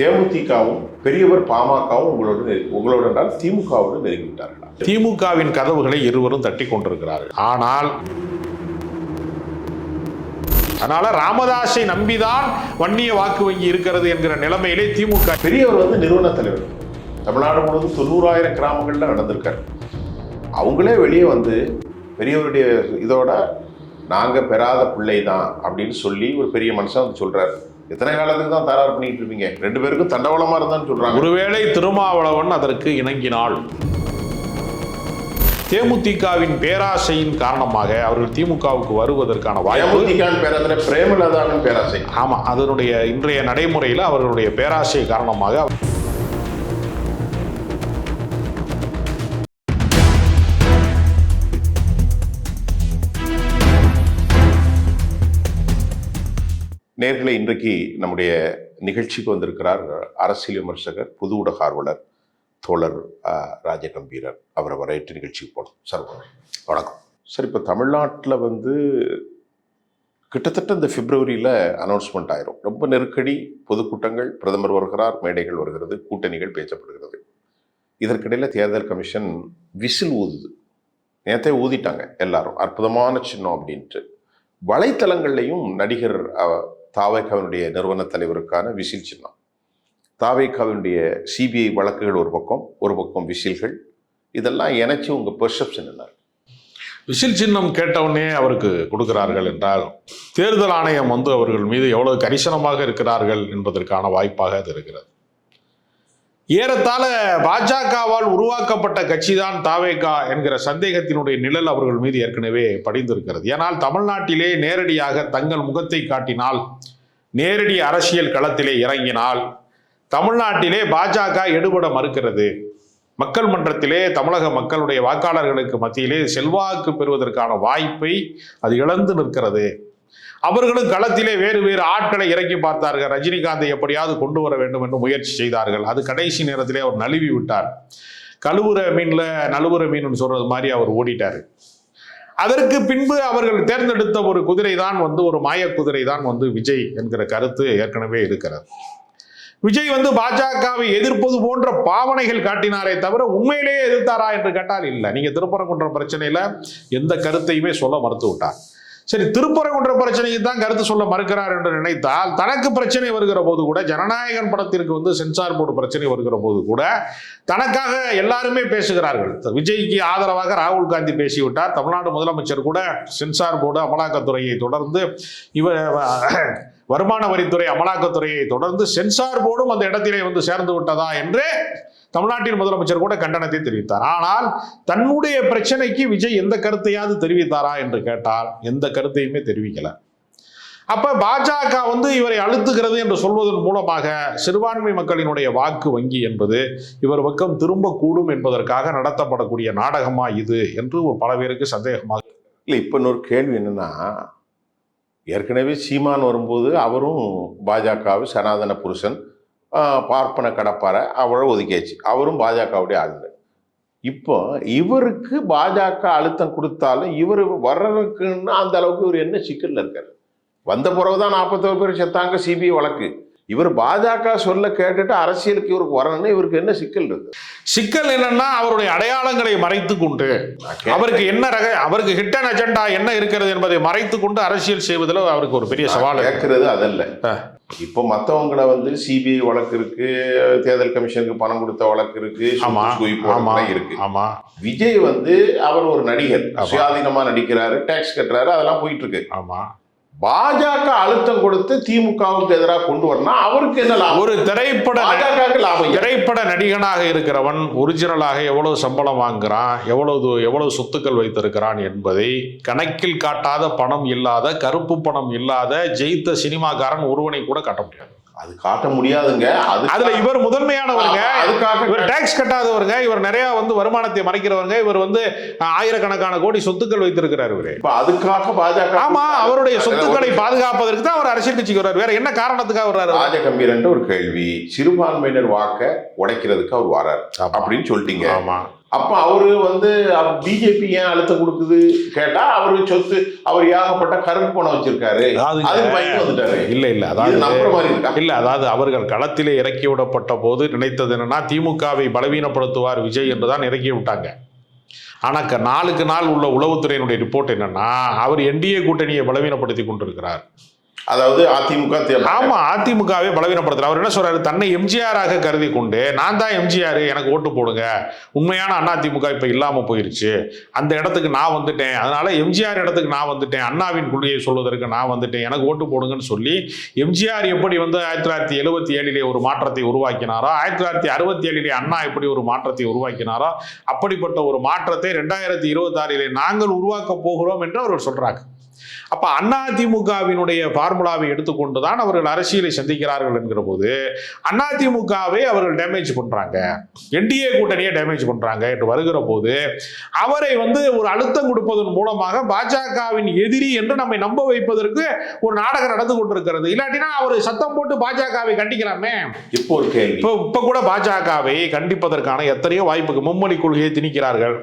தேமுதிகவும் பெரியவர் பாமகவும் உங்களோடு உங்களோடு என்றால் திமுகவோடு நெருங்கிவிட்டார்களா திமுகவின் கதவுகளை இருவரும் தட்டி கொண்டிருக்கிறார்கள் ஆனால் அதனால ராமதாஸை நம்பிதான் வன்னிய வாக்கு வங்கி இருக்கிறது என்கிற நிலைமையிலே திமுக பெரியவர் வந்து நிறுவன தலைவர். தமிழ்நாடு முழுவதும் தொண்ணூறாயிரம் கிராமங்கள்ல நடந்திருக்காரு. அவங்களே வெளியே வந்து பெரியவருடைய இதோட நாங்க பெறாத பிள்ளை தான் அப்படின்னு சொல்லி ஒரு பெரிய மனுஷன் வந்து சொல்றாரு. எத்தனை காலத்துக்கு தான் தயார் பண்ணிட்டு இருப்பீங்க? ரெண்டு பேருக்கும் தண்டவளமா இருந்தான்னு சொல்றாங்க. ஒருவேளை திருமாவளவன் அதற்கு இணங்கினாள். தேமுதிகவின் பேராசையின் காரணமாக அவர்கள் திமுகவுக்கு வருவதற்கான வாய்ப்பு பிரேமலதாவின் பேராசை. ஆமா அதனுடைய இன்றைய நடைமுறையில் அவர்களுடைய பேராசை காரணமாக நேர்களை இன்றைக்கு நம்முடைய நிகழ்ச்சிக்கு வந்திருக்கிறார் அரசியல் விமர்சகர் புது ஊடக ஆர்வலர் தோழர் ராஜகம்பீரர். அவரை வரவேற்று நிகழ்ச்சிக்கு போகணும் சார் வணக்கம். சார் இப்போ தமிழ்நாட்டில் வந்து கிட்டத்தட்ட இந்த பிப்ரவரியில் அனௌன்ஸ்மெண்ட் ஆயிரும். ரொம்ப நெருக்கடி பொதுக்கூட்டங்கள் பிரதமர் வருகிறார் மேடைகள் வருகிறது கூட்டணிகள் பேசப்படுகிறது. இதற்கிடையில் தேர்தல் கமிஷன் விசில் ஊதுது. நேற்றே ஊதிட்டாங்க எல்லாரும். அற்புதமான சின்னம் அப்படின்ட்டு. வலைத்தளங்கள்லையும் நடிகர் தாவேகாவினுடைய நிறுவன தலைவருக்கான விசில் சின்னம். தாவேகாவினுடைய சிபிஐ வழக்குகள் ஒரு பக்கம் ஒரு பக்கம் விசில்கள். இதெல்லாம் இணைச்சி உங்கள் பெர்செப்ஷன் என்ன? விசில் சின்னம் கேட்டவுடனே அவருக்கு கொடுக்கிறார்கள் என்றால் தேர்தல் ஆணையம் வந்து அவர்கள் மீது எவ்வளவு கரிசனமாக இருக்கிறார்கள் என்பதற்கான வாய்ப்பாக அது இருக்கிறது. ஏறத்தாழ பாஜகவால் உருவாக்கப்பட்ட கட்சி தான் தாவேகா என்கிற சந்தேகத்தினுடைய நிழல் அவர்கள் மீது ஏற்கனவே படிந்திருக்கிறது. ஏனால் தமிழ்நாட்டிலே நேரடியாக தங்கள் முகத்தை காட்டினால் நேரடி அரசியல் களத்திலே இறங்கினால் தமிழ்நாட்டிலே பாஜக எடுபட மறுக்கிறது. மக்கள் மன்றத்திலே தமிழக மக்களுடைய வாக்காளர்களுக்கு மத்தியிலே செல்வாக்கு பெறுவதற்கான வாய்ப்பை அது இழந்து நிற்கிறது. அவர்களும் களத்திலே வேறு வேறு ஆட்களை இறக்கி பார்த்தார்கள். ரஜினிகாந்தை எப்படியாவது கொண்டு வர வேண்டும் என்று முயற்சி செய்தார்கள். அது கடைசி நேரத்திலே அவர் நழுவி விட்டார். கழுவுற மீன்ல நழுவுற மீன் சொல்றது மாதிரி அவர் ஓடிட்டார். அதற்கு பின்பு அவர்கள் தேர்ந்தெடுத்த ஒரு குதிரை தான் வந்து ஒரு மாய குதிரை தான் வந்து விஜய் என்கிற கருத்து ஏற்கனவே இருக்கிறது. விஜய் வந்து பாஜகவை எதிர்ப்பது போன்ற பாவனைகள் காட்டினாரே தவிர உண்மையிலேயே எதிர்த்தாரா என்று கேட்டால் இல்லை. நீங்க திருப்பரங்குன்றம் பிரச்சனையில எந்த கருத்தையுமே சொல்ல மறுத்து விட்டார். சரி திருப்பரங்குன்ற பிரச்சனையை தான் கருத்து சொல்ல மறுக்கிறார் என்று நினைத்தால் தனக்கு பிரச்சனை வருகிற போது கூட ஜனநாயகன் படத்திற்கு வந்து சென்சார் போர்டு பிரச்சனை வருகிற போது கூட தனக்காக எல்லாருமே பேசுகிறார்கள். விஜய்க்கு ஆதரவாக ராகுல் காந்தி பேசிவிட்டார். தமிழ்நாடு முதலமைச்சர் கூட சென்சார் போர்டு அமலாக்கத்துறையை தொடர்ந்து இவர் வருமான வரித்துறை அமலாக்கத்துறையை தொடர்ந்து சென்சார் போர்டும் அந்த இடத்திலே வந்து சேர்ந்து விட்டதா என்று தமிழ்நாட்டின் முதலமைச்சர் கூட கண்டனத்தை தெரிவித்தார். ஆனால் தன்னுடைய பிரச்சனைக்கு விஜய் எந்த கருத்தையாவது தெரிவித்தாரா என்று கேட்டால் எந்த கருத்தையுமே தெரிவிக்கல. அப்ப பாஜக வந்து இவரை அழுத்துகிறது என்று சொல்வதன் மூலமாக சிறுபான்மை மக்களினுடைய வாக்கு வங்கி என்பது இவர் பக்கம் திரும்பக்கூடும் என்பதற்காக நடத்தப்படக்கூடிய நாடகமா இது என்று ஒரு பல பேருக்கு சந்தேகமாக இல்லை இப்போ இன்னொரு கேள்வி என்னன்னா ஏற்கனவே சீமான் வரும்போது அவரும் பாஜகவு சனாதன புருஷன் பார்ப்பன கடப்பாரை அவரை ஒதுக்கியாச்சு. அவரும் பாஜகவுடைய ஆளுநர். இப்போ இவருக்கு பாஜக அழுத்தம் கொடுத்தாலும் இவர் வர்றதுக்குன்னு அந்த அளவுக்கு இவர் என்ன சிக்கலில் இருக்காரு? வந்த பிறகுதான் நாற்பத்தோரு பேர் செத்தாங்க சிபிஐ வழக்கு. இவர் பாஜக சொல்ல கேட்டுட்டு அரசியலுக்கு இவருக்கு வரணும்னு இவருக்கு என்ன சிக்கல் இருக்கு? சிக்கல் என்னன்னா அவருடைய அடையாளங்களை மறைத்து கொண்டு அவருக்கு என்ன ரக அவருக்கு ஹிட்டன் அஜெண்டா என்ன இருக்கிறது என்பதை மறைத்து கொண்டு அரசியல் செய்வதில் அவருக்கு ஒரு பெரிய சவால். கேட்கறது அதல்ல. இப்போ மத்தவங்கள வந்து சிபிஐ வழக்கு இருக்கு தேர்தல் கமிஷனுக்கு பணம் கொடுத்த வழக்கு இருக்கு இருக்கு. ஆமா. விஜய் வந்து அவர் ஒரு நடிகர். சுயாதீனமா நடிக்கிறாரு டாக்ஸ் கட்டுறாரு அதெல்லாம் போயிட்டு இருக்கு. ஆமா. பாஜக அழுத்தம் கொடுத்து திமுகவுக்கு எதிராக கொண்டு வரணும் அவருக்கு என்ன லாபம் ஒரு திரைப்பட லாபம். திரைப்பட நடிகனாக இருக்கிறவன் ஒரிஜினலாக எவ்வளவு சம்பளம் வாங்குறான் எவ்வளவு எவ்வளவு சொத்துக்கள் வைத்திருக்கிறான் என்பதை கணக்கில் காட்டாத பணம் இல்லாத கருப்பு பணம் இல்லாத ஜெயித்த சினிமாக்காரன் ஒருவனை கூட காட்ட முடியாது அது காட்ட முடியாதுங்க. அது அதுல இவர் முதன்மையானவருங்க. அதுக்காக இவர் டாக்ஸ் கட்டாதவருங்க. இவர் நிறைய வந்து வருமானத்தை மறைக்கிறவருங்க இவர் வந்து ஆயிரக்கணக்கான கோடி சொத்துக்கள் வைத்திருக்கிறார் இவரு. இப்ப அதுக்காக பாஜக ஆமா அவருடைய சொத்துக்களை பாதுகாப்பதற்கு தான் அவர் அரசியல் கட்சிக்கு வர்றாரு. வேற என்ன காரணத்துக்காக வர்றாரு? ராஜகம்பீரன் ஒரு கேள்வி சிறுபான்மையினர் வாக்க உடைக்கிறதுக்கு அவர் வரார். அப்படின்னு சொல்லிட்டீங்க. ஆமா. அப்ப அவரு வந்து பிஜேபி ஏன் அழுத்தம் கொடுக்குது? கேட்டா அவரு சொத்து அவர் ஏகப்பட்ட கருப்பு பணம் வச்சிருக்காரு. இல்ல இல்ல. அதாவது இல்ல அதாவது அவர்கள் களத்திலே இறக்கி விடப்பட்ட போது நினைத்தது என்னன்னா திமுகவை பலவீனப்படுத்துவார் விஜய் என்றுதான் இறக்கி விட்டாங்க. ஆனா க- நாளுக்கு நாள் உள்ள உளவுத்துறையினுடைய ரிப்போர்ட் என்னன்னா அவர் என்டிஏ கூட்டணியை பலவீனப்படுத்தி கொண்டிருக்கிறார். அதாவது அதிமுக தேர்தல் ஆமா அதிமுகவே பலவீனப்படுத்துறார் அவர் என்ன சொல்றாரு? தன்னை எம்ஜிஆராக கருதி கொண்டு நான் தான் எம்ஜிஆர் எனக்கு ஓட்டு போடுங்க. உண்மையான அண்ணா திமுக இப்ப இல்லாம போயிருச்சு. அந்த இடத்துக்கு நான் வந்துட்டேன். அதனால எம்ஜிஆர் இடத்துக்கு நான் வந்துட்டேன். அண்ணாவின் கொள்கையை சொல்வதற்கு நான் வந்துட்டேன். எனக்கு ஓட்டு போடுங்கன்னு சொல்லி எம்ஜிஆர் எப்படி வந்து ஆயிரத்தி தொள்ளாயிரத்தி எழுபத்தி ஏழிலே ஒரு மாற்றத்தை உருவாக்கினாரோ ஆயிரத்தி தொள்ளாயிரத்தி அறுபத்தி ஏழிலே அண்ணா எப்படி ஒரு மாற்றத்தை உருவாக்கினாரோ அப்படிப்பட்ட ஒரு மாற்றத்தை ரெண்டாயிரத்தி இருபத்தாறிலே நாங்கள் உருவாக்க போகிறோம் என்று அவர் சொல்றாங்க. அப்ப அண்ணா திமுகவினுடைய ஃபார்முலாவை எடுத்துக்கொண்டு தான் அவர்கள் அரசியலை சந்திக்கிறார்கள் என்கிற போது அண்ணா திமுகவை அவர்கள் டேமேஜ் பண்றாங்க. என்டிஏ கூட்டணியை டேமேஜ் பண்றாங்க என்று வருகிற போது அவரை வந்து ஒரு அழுத்தம் கொடுப்பதன் மூலமாக பாஜகவின் எதிரி என்று நம்மை நம்ப வைப்பதற்கு ஒரு நாடகம் நடந்து கொண்டிருக்கிறது. இல்லாட்டினா அவர் சத்தம் போட்டு பாஜகவை கண்டிக்கலாமே? இப்போ இப்போ இப்போ கூட பாஜகவை கண்டிப்பதற்கான எத்தனையோ வாய்ப்புக்கு மும்மொழி கொள்கையை திணிக்கிறார்கள்.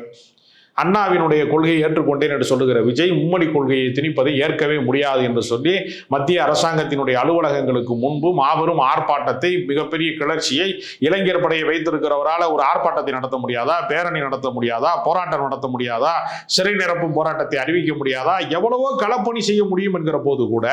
அண்ணாவினுடைய கொள்கையை ஏற்றுக்கொண்டேன் என்று சொல்லுகிற விஜய் மும்மொழி கொள்கையை திணிப்பதை ஏற்கவே முடியாது என்று சொல்லி மத்திய அரசாங்கத்தினுடைய அலுவலகங்களுக்கு முன்பு மாபெரும் ஆர்ப்பாட்டத்தை மிகப்பெரிய கிளர்ச்சியை இளைஞர் படையை வைத்திருக்கிறவரால் ஒரு ஆர்ப்பாட்டத்தை நடத்த முடியாதா பேரணி நடத்த முடியாதா போராட்டம் நடத்த முடியாதா சிறை நிரப்பும் போராட்டத்தை அறிவிக்க முடியாதா எவ்வளவோ களப்பணி செய்ய முடியும் என்கிற போது கூட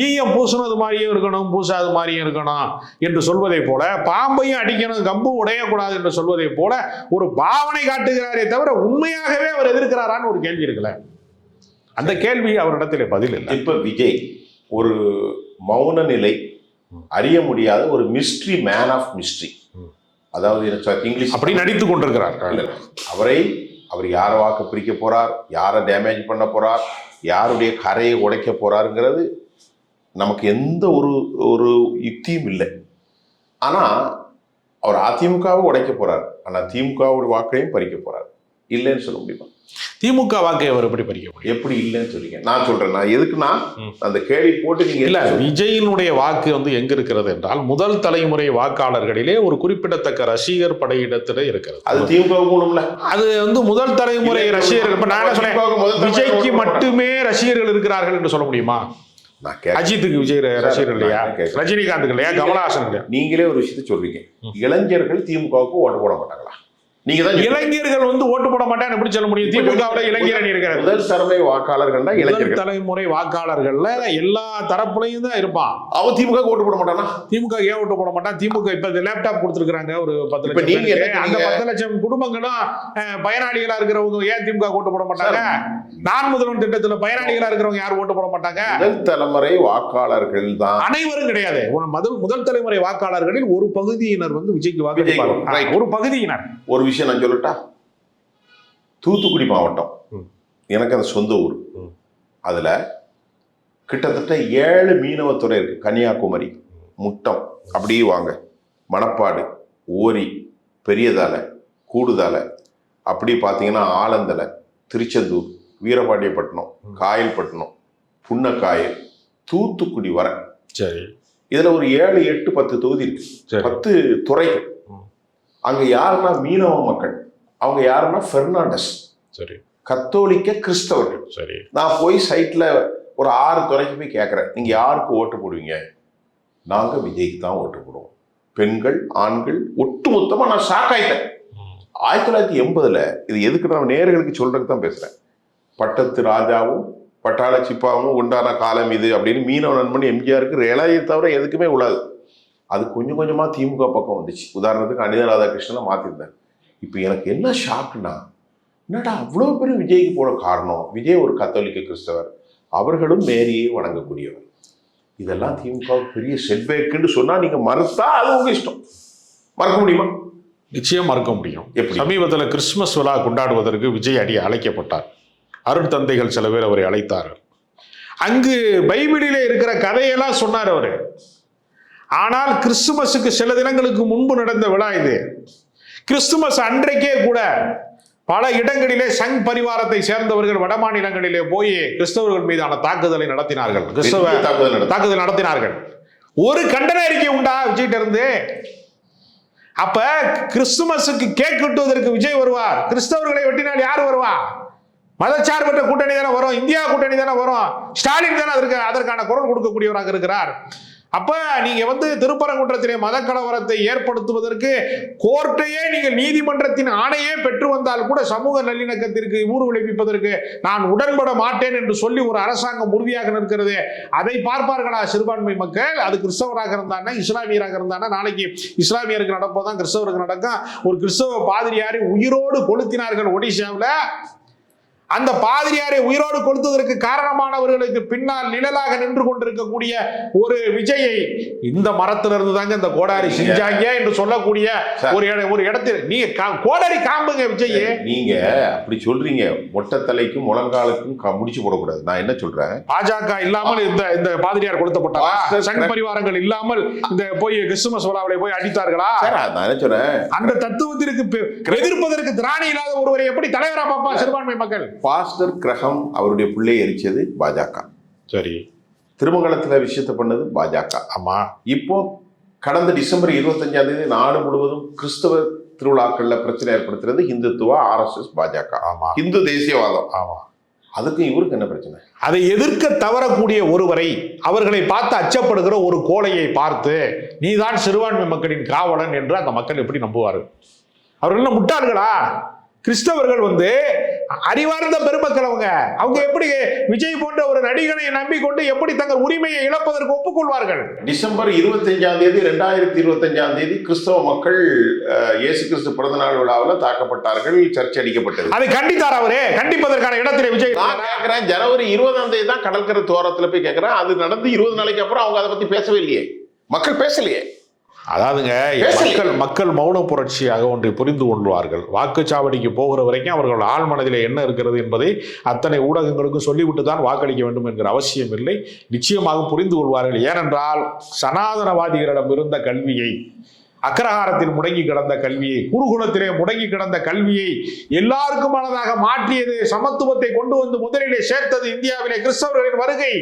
ஈயம் பூசினது மாதிரியும் இருக்கணும் பூசாது மாதிரியும் இருக்கணும் என்று சொல்வதை போல பாம்பையும் அடிக்கணும் கம்பும் உடையக்கூடாது என்று சொல்வதை போல ஒரு பாவனை காட்டுகிறாரே தவிர உண்மையாகவே அவர் எதிர்க்கிறாரான்னு ஒரு கேள்வி இருக்குல்ல? அந்த கேள்வி அவரிடத்திலே பதில் இல்லை. இப்ப விஜய் ஒரு மௌன நிலை அறிய முடியாத ஒரு மிஸ்ட்ரி மேன் ஆஃப் மிஸ்ட்ரி. அதாவது இங்கிலீஷ் அப்படி நடித்துக் கொண்டிருக்கிறார். அவரை அவர் யாரை வாக்கு பிரிக்க போறார் யாரை டேமேஜ் பண்ண போறார் யாருடைய கரையை உடைக்க போறாருங்கிறது நமக்கு எந்த ஒரு ஒரு யுக்தியும் இல்லை. ஆனா அவர் அதிமுகவை உடைக்க போறார். ஆனா திமுகவோட வாக்கையும் பறிக்க போறார். இல்லைன்னு சொல்ல முடியுமா? திமுக வாக்கை அவர் எப்படி பறிக்க முடியும் எப்படி இல்லைன்னு சொல்றீங்க? நான் சொல்றேன். நான் எதுக்குன்னா. அந்த கேள்வி போட்டு நீங்க இல்ல விஜயினுடைய வாக்கு வந்து எங்க இருக்கிறது என்றால் முதல் தலைமுறை வாக்காளர்களிலே ஒரு குறிப்பிடத்தக்க ரசிகர் படையிடத்திலே இருக்கிறது. அது திமுக கூடும்ல அது வந்து முதல் தலைமுறை ரசிகர்கள். இப்ப நான் சொன்னேன் விஜய்க்கு மட்டுமே ரசிகர்கள் இருக்கிறார்கள் என்று சொல்ல முடியுமா? அஜித்துக்கு விஜய் ரசிகர்கள் இல்லையா. ரஜினிகாந்துக்கு இல்லையா? கமலஹாசன் இல்லையா? நீங்களே ஒரு விஷயத்தை சொல்றீங்க. இளைஞர்கள் திமுகவுக்கு ஓட்டு போட மாட்டாங்களா? நீங்க தான் இளைஞர்கள் வந்து ஓட்டு போட மாட்டான்னு எப்படி சொல்ல முடியும்? திமுகவில் இளைஞர் அணி இருக்கிறது. முதல் தலைமை வாக்காளர்கள் தான் இளைஞர்கள். தலைமுறை வாக்காளர்கள்ல எல்லா தரப்புலையும் தான் இருப்பான். அவன் திமுக ஓட்டு போட மாட்டானா? திமுக ஏன் ஓட்டு போட மாட்டான்? திமுக இப்ப லேப்டாப் கொடுத்துருக்காங்க ஒரு பத்து லட்சம். அந்த? பத்து லட்சம் குடும்பங்களும் பயனாளிகளா இருக்கிறவங்க ஏன் திமுக ஓட்டு போட மாட்டாங்க? நான் முதல்வன் திட்டத்துல பயனாளிகளா இருக்கிறவங்க யாரும் ஓட்டு போட மாட்டாங்க? முதல் தலைமுறை வாக்காளர்கள் தான். அனைவரும் கிடையாது. முதல் முதல் தலைமுறை வாக்காளர்களில் ஒரு பகுதியினர் வந்து விஜய்க்கு right. ஒரு பகுதியினர். ஒரு விஷயம் நான் சொல்லட்டா? தூத்துக்குடி மாவட்டம். எனக்கு அந்த சொந்த ஊர். அதுல கிட்டத்தட்ட ஏழு மீனவத்துறை இருக்கு. கன்னியாகுமரி முட்டம் அப்படியே வாங்க. மணப்பாடு ஓரி பெரியதாலை கூடுதாலை அப்படி பார்த்தீங்கன்னா ஆலந்தலை திருச்செந்தூர் வீரபாண்டியப்பட்டினம். காயல்பட்டினம் புன்னக்காயல் தூத்துக்குடி வர. சரி. இதுல ஒரு ஏழு எட்டு பத்து தொகுதி இருக்கு. பத்து துறைகள். அங்க யாருன்னா மீனவ மக்கள் அவங்க யாருன்னா பெர்னாண்டஸ். சரி. கத்தோலிக்க கிறிஸ்தவர்கள். சரி. நான் போய் சைட்ல ஒரு ஆறு துறைக்கு போய் கேட்குறேன் நீங்க யாருக்கு ஓட்டு போடுவீங்க? நாங்க விஜய்க்கு தான் ஓட்டு போடுவோம். பெண்கள் ஆண்கள் ஒட்டுமொத்தமா நான் ஷாக் ஆயிட்டேன். ஆயிரத்தி தொள்ளாயிரத்தி எண்பதுல இது எதுக்கு நான் நேர்களுக்கு சொல்றதுக்கு தான் பேசுறேன். பட்டத்து ராஜாவும் பட்டாள சிப்பாவும் உண்டான காலம் இது அப்படின்னு மீனவ நண்பன் எம்ஜிஆருக்கு இளைய தவிர எதுக்குமே உழாது அது கொஞ்சம் கொஞ்சமா திமுக பக்கம் வந்துச்சு. உதாரணத்துக்கு அனிதா ராதாகிருஷ்ணனை மாத்திருந்தார். இப்போ எனக்கு என்ன ஷாக்குனா என்னடா அவ்வளோ பேர் விஜய்க்கு போட காரணம்? விஜய் ஒரு கத்தோலிக்க கிறிஸ்தவர். அவர்களும் மேரியை வணங்கக்கூடியவர். இதெல்லாம் திமுக பெரிய செட்பேக்குன்னு சொன்னா நீங்க மறுத்தா அது உங்க இஷ்டம். மறக்க முடியுமா? நிச்சயம் மறுக்க முடியும். எப்படி? சமீபத்தில் கிறிஸ்துமஸ் விழா கொண்டாடுவதற்கு விஜய் அடி அழைக்கப்பட்டார். அருட்தந்தைகள் சில பேர் அவரை அழைத்தார்கள். அங்கு பைபிளிலே இருக்கிற கதையெல்லாம் சொன்னார் அவரு. ஆனால் கிறிஸ்துமஸுக்கு சில தினங்களுக்கு முன்பு நடந்த விழா இது. கிறிஸ்துமஸ் அன்றைக்கே கூட பல இடங்களிலே சங் பரிவாரத்தை சேர்ந்தவர்கள் வட மாநிலங்களிலே போய் கிறிஸ்தவர்கள் மீதான தாக்குதலை நடத்தினார்கள். கிறிஸ்தவ தாக்குதல் நடத்தினார்கள். ஒரு கண்டன அறிக்கை உண்டா விஜய்கிட்ட இருந்து? அப்ப கிறிஸ்துமஸுக்கு கேக் வெட்டுவதற்கு விஜய் வருவார். கிறிஸ்தவர்களை வெட்டினால் யார் வருவா? மதச்சார்பற்ற கூட்டணி தானே வரும் இந்தியா கூட்டணி தானே வரும் ஸ்டாலின் தானே அதற்கு அதற்கான குரல் கொடுக்கக்கூடியவராக இருக்கிறார். அப்ப நீங்க வந்து திருப்பரங்குன்றத்திலே மத கலவரத்தை ஏற்படுத்துவதற்கு கோர்ட்டையே நீங்கள் நீதிமன்றத்தின் ஆணையே பெற்று வந்தால் கூட சமூக நல்லிணக்கத்திற்கு ஊறு விளைவிப்பதற்கு நான் உடன்பட மாட்டேன் என்று சொல்லி ஒரு அரசாங்கம் உறுதியாக நிற்கிறது. அதை பார்ப்பார்களா சிறுபான்மை மக்கள்? அது கிறிஸ்தவராக இருந்தானா இஸ்லாமியராக இருந்தானா நாளைக்கு இஸ்லாமியருக்கு நடப்பதான் கிறிஸ்தவருக்கு நடக்கும். ஒரு கிறிஸ்தவ பாதிரியாரை உயிரோடு கொளுத்தினார்கள் ஒடிசாவில். அந்த பாதிரியாரை உயிரோடு கொளுத்துவதற்கு காரணமானவர்களுக்கு பின்னால் நிழலாக நின்று கொண்டிருக்கக்கூடிய ஒரு விஜயை இந்த மரத்திலிருந்து தாங்க இந்த கோடாரி செஞ்சாங்க என்று சொல்லக்கூடிய. ஒரு ஒரு இடத்தில் நீங்க கோடாரி காம்புங்க விஜய். நீங்க அப்படி சொல்றீங்க. மொட்டை தலைக்கும் முழங்காலுக்கும் க- முடிச்சு போடக்கூடாது. நான் என்ன சொல்றேன்? பாஜக இல்லாமல் இந்த இந்த பாதிரியார் கொளுத்தப்பட்டாரா? பாஸ்டர் சங் பரிவாரங்கள் இல்லாமல் இந்த போய் கிறிஸ்துமஸ் விழாவிலே போய் அடித்தார்களா? நான் என்ன சொல்றேன்? அந்த தத்துவத்திற்கு எதிர்ப்பதற்கு திராணி இல்லாத ஒருவரை எப்படி தலைவரா பாப்பா சிறுபான்மை மக்கள்? பாஸ்டர் கிரகம் அவருடைய பிள்ளை எரிச்சது பாஜக. சரி. திருமங்கலத்துல விஷயத்தை பண்ணது பாஜக. ஆமா. இப்போ கடந்த டிசம்பர் இருபத்தஞ்சாம் தேதி நாடு முழுவதும் கிறிஸ்தவ திருவிழாக்கள்ல பிரச்சனை ஏற்படுத்துறது இந்துத்துவா ஆர்எஸ்எஸ் பாஜக. ஆமா. இந்து தேசியவாதம். ஆமா. அதுக்கும் இவருக்கு என்ன பிரச்சனை? அதை எதிர்க்க தவறக்கூடிய ஒருவரை அவர்களை பார்த்து அச்சப்படுகிற ஒரு கோழையை பார்த்து நீதான் சிறுபான்மை மக்களின் காவலன் என்று அந்த மக்கள் எப்படி நம்புவார்கள்? அவர்கள் முட்டாள்களா? கிறிஸ்தவர்கள் வந்து அறிவார்ந்த பெருமக்கள் அவங்க. அவங்க எப்படி விஜய் போன்ற ஒரு நடிகனை நம்பிக்கொண்டு எப்படி தங்கள் உரிமையை இழப்பதற்கு ஒப்புக்கொள்வார்கள்? டிசம்பர் இருபத்தஞ்சாம் தேதி ரெண்டாயிரத்தி இருபத்தஞ்சாம் தேதி கிறிஸ்தவ மக்கள் இயேசு கிறிஸ்து பிறந்தநாள் விழாவில் தாக்கப்பட்டார்கள் சர்ச்சை அடிக்கப்பட்டது. அதை கண்டித்தார் அவரே? கண்டிப்பதே இடத்திலே விஜய் நான் கேட்கிறேன் ஜனவரி இருபதாம் தேதி தான் கடற்கரை தோரத்துல போய் கேட்கிறேன் அது நடந்து இருபது நாளைக்கு அப்புறம் அவங்க அதை பத்தி பேசவே இல்லையே. மக்கள் பேசலையே. அதாவதுங்க. மக்கள் மக்கள் மௌன புரட்சியாக ஒன்றை புரிந்து கொள்வார்கள் வாக்குச்சாவடிக்கு போகிற வரைக்கும் அவர்கள் ஆழ் மனதில் என்ன இருக்கிறது என்பதை அத்தனை ஊடகங்களுக்கும் சொல்லிவிட்டு தான் வாக்களிக்க வேண்டும் என்கிற அவசியம் இல்லை. நிச்சயமாக புரிந்து கொள்வார்கள். ஏனென்றால் சனாதனவாதிகளிடம் இருந்த கல்வியை அக்ரஹாரத்தில் முடங்கி கிடந்த கல்வியை குருகுலத்திலே முடங்கி கிடந்த கல்வியை எல்லாருக்குமானதாக மாற்றியது சமத்துவத்தை கொண்டு வந்து முதலிலே சேர்த்தது இந்தியாவிலே கிறிஸ்தவர்களின் வருகை.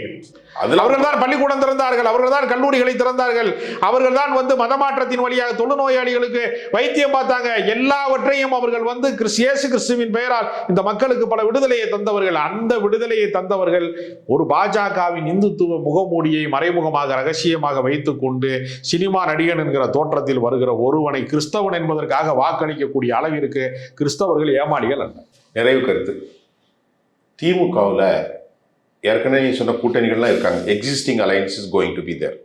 அதுல அவர்கள் தான் பள்ளிக்கூடம் திறந்தார்கள் அவர்கள் தான் கல்லூரிகளை திறந்தார்கள் அவர்கள் தான் வந்து மதமாற்றத்தின் வழியாக தொழுநோயாளிகளுக்கு வைத்தியம் பார்த்தாங்க. எல்லாவற்றையும் அவர்கள் வந்து இயேசு கிறிஸ்துவின் பெயரால் இந்த மக்களுக்கு பல விடுதலையை தந்தவர்கள் அந்த விடுதலையை தந்தவர்கள் ஒரு பாஜகவின் இந்துத்துவ முகமூடியை மறைமுகமாக ரகசியமாக வைத்துக் கொண்டு சினிமா நடிகன் என்கிற தோற்றத்தில் வருகிற ஒருவனை கிறிஸ்தவன் என்பதற்காக வாக்களிக்கக்கூடிய அளவிற்கு கிறிஸ்தவர்கள் ஏமாளிகள் அல்ல. நிறைவு கருத்து. திமுகவில் ஏற்கனவே நீ சொன்ன கூட்டணிகள்லாம் இருக்காங்க. Existing alliance is going to be there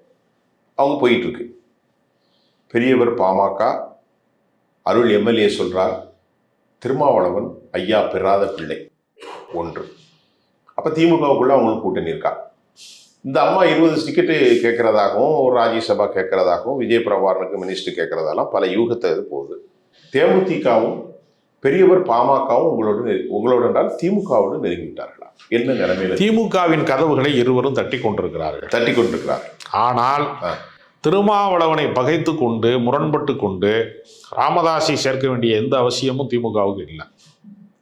அவங்க போயிட்டுருக்கு. பெரியவர் பாமக அருள் எம்எல்ஏ சொல்கிறார் திருமாவளவன் ஐயா பெறாத பிள்ளை. ஒன்று. அப்போ திமுகவுக்குள்ளே அவங்களுக்கு கூட்டணி இருக்கா? இந்த அம்மா இருபது டிக்கெட்டு கேட்கறதாகவும் ராஜ்யசபா கேட்கறதாகவும் விஜய் பிரபாரனுக்கு மினிஸ்டர் கேட்கறதாலாம் பல யூகத்தை இது போகுது. தேமுதிகவும் பெரியவர் பாமகவும் உங்களோடு உங்களோடு என்றால் திமுகவோடு நெருங்கிவிட்டார்களா? என்ன நிலைமையில திமுகவின் கதவுகளை இருவரும் தட்டி கொண்டிருக்கிறார்கள். தட்டி கொண்டிருக்கிறார் ஆனால். திருமாவளவனை பகைத்து கொண்டு முரண்பட்டு கொண்டு ராமதாஸை சேர்க்க வேண்டிய எந்த அவசியமும் திமுகவுக்கு இல்லை.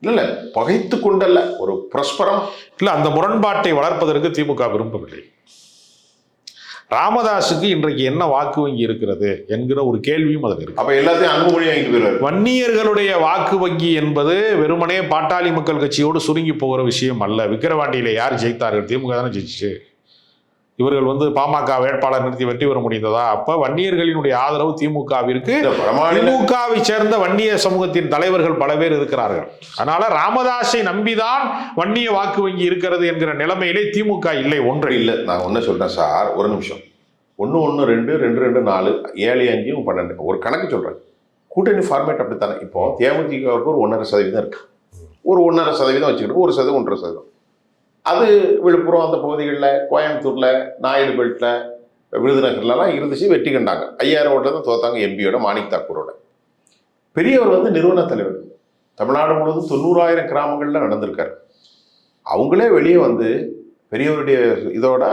இல்ல இல்ல பகைத்து கொண்டல்ல ஒரு பிரஸ்பரம். இல்லை அந்த முரண்பாட்டை வளர்ப்பதற்கு திமுக விரும்பவில்லை. ராமதாஸுக்கு இன்றைக்கு என்ன வாக்கு வங்கி இருக்கிறது என்கிற ஒரு கேள்வியும் அதில் இருக்கு. அப்ப எல்லாத்தையும் அன்புமணி வாங்கிட்டு வன்னியர்களுடைய வாக்கு வங்கி என்பது வெறுமனே பாட்டாளி மக்கள் கட்சியோடு சுருங்கி போகிற விஷயம் அல்ல. விக்கிரவாண்டியில யார் ஜெயித்தார்கள்? திமுக தானே ஜெயிச்சு இவர்கள் வந்து பாமக வேட்பாளர் நிறுத்தி வெற்றி பெற முடிந்ததா? அப்ப வன்னியர்களினுடைய ஆதரவு திமுகவிற்கு திமுகவை சேர்ந்த வன்னிய சமூகத்தின் தலைவர்கள் பல பேர் இருக்கிறார்கள். அதனால ராமதாஸை நம்பிதான் வன்னிய வாக்கு வங்கி இருக்கிறது என்கிற நிலைமையிலே திமுக இல்லை ஒன்று. இல்ல நான் ஒன்ன சொல்றேன் சார். ஒரு நிமிஷம். ஒன்று ஒன்று ரெண்டு ரெண்டு ரெண்டு நாலு ஏழு அஞ்சு பன்னெண்டு. ஒரு கணக்கு சொல்றேன். கூட்டணி ஃபார்மேட் அப்படித்தானே? இப்போ தேமுதிகவுக்கு ஒரு ஒன்றரை சதவீதம் இருக்கு. ஒரு ஒன்றரை சதவீதம் வச்சுக்கிட்டு ஒரு சதவீதம் ஒன்றரை சதவீதம். அது விழுப்புரம் அந்த பகுதிகளில் கோயம்புத்தூரில் நாயுடு பெல்ட்டில் விருதுநகர்லலாம் இருந்துச்சு வெற்றி கண்டாங்க. ஐயாயிரம் ஓட்டில் தான் தோத்தாங்க எம்பியோட மாணிக் தாக்கூரோட. பெரியவர் வந்து நிறுவன தலைவர். தமிழ்நாடு முழுவதும் தொண்ணூறாயிரம் கிராமங்களில் நடந்திருக்காரு. அவங்களே வெளியே வந்து பெரியவருடைய இதோட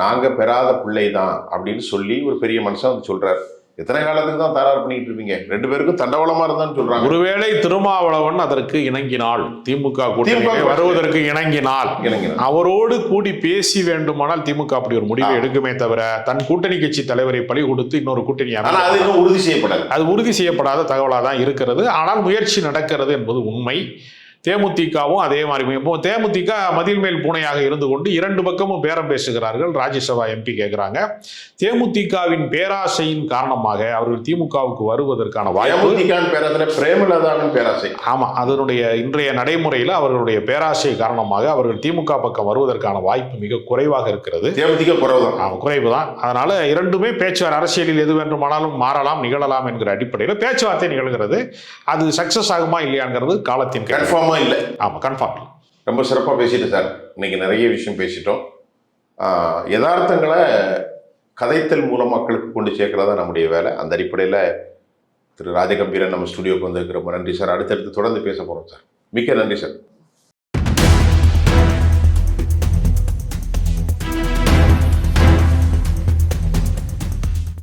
நாங்கள் பெறாத பிள்ளை தான் அப்படின்னு சொல்லி ஒரு பெரிய மனுஷன் வந்து சொல்கிறார் எத்தனை காலத்துக்கு தான் தகராறு பண்ணிட்டு இருப்பீங்க? ரெண்டு பேருக்கும் தண்டவளமா இருந்தான்னு சொல்றாங்க. ஒருவேளை திருமாவளவன் அதற்கு இணங்கினாள். திமுக திமுக வருவதற்கு இணங்கினால். அவரோடு கூடி பேசி வேண்டுமானால் திமுக அப்படி ஒரு முடிவை. எடுக்குமே தவிர தன் கூட்டணி கட்சி தலைவரை பலி கொடுத்து இன்னொரு கூட்டணி அது இன்னும் உறுதி செய்யப்படல. அது உறுதி செய்யப்படாத தகவலாக தான் இருக்கிறது. ஆனால் முயற்சி நடக்கிறது என்பது உண்மை. தேமுதிகவும் அதே மாதிரி. இப்போ தேமுதிக மதில் மேல் பூனையாக இருந்து கொண்டு இரண்டு பக்கமும் பேரம் பேசுகிறார்கள். ராஜ்யசபா எம்பி கேட்குறாங்க தேமுதிகவின் பேராசையின் காரணமாக அவர்கள் திமுகவுக்கு வருவதற்கான வாய்ப்பு பேராசை பிரேமலதாவின் பேராசை. ஆமா அதனுடைய இன்றைய நடைமுறையில் அவர்களுடைய பேராசை காரணமாக அவர்கள் திமுக பக்கம் வருவதற்கான வாய்ப்பு மிக குறைவாக இருக்கிறது. தேமுதிக குறவுதான். ஆமா, குறைவுதான். அதனால இரண்டுமே பேச்சுவார்த்தை அரசியலில் எது வேண்டுமானாலும் மாறலாம் நிகழலாம் என்கிற அடிப்படையில் பேச்சுவார்த்தை நிகழ்கிறது. அது சக்சஸ் ஆகுமா இல்லையாங்கிறது காலத்தின் கணக்கு. கன்ஃபார்மா இல்லை. ஆமா கன்ஃபார்ம் ரொம்ப சிறப்பாக பேசிட்டு சார். இன்னைக்கு நிறைய விஷயம் பேசிட்டோம். யதார்த்தங்களை கதைத்தல் மூலம் மக்களுக்கு கொண்டு சேர்க்கறதா நம்முடைய வேலை. அந்த அடிப்படையில் திரு ராஜகம்பீரன் நம்ம ஸ்டுடியோக்கு வந்திருக்கிற ரொம்ப நன்றி சார். அடுத்தடுத்து தொடர்ந்து பேச போகிறோம் சார். மிக்க நன்றி சார்.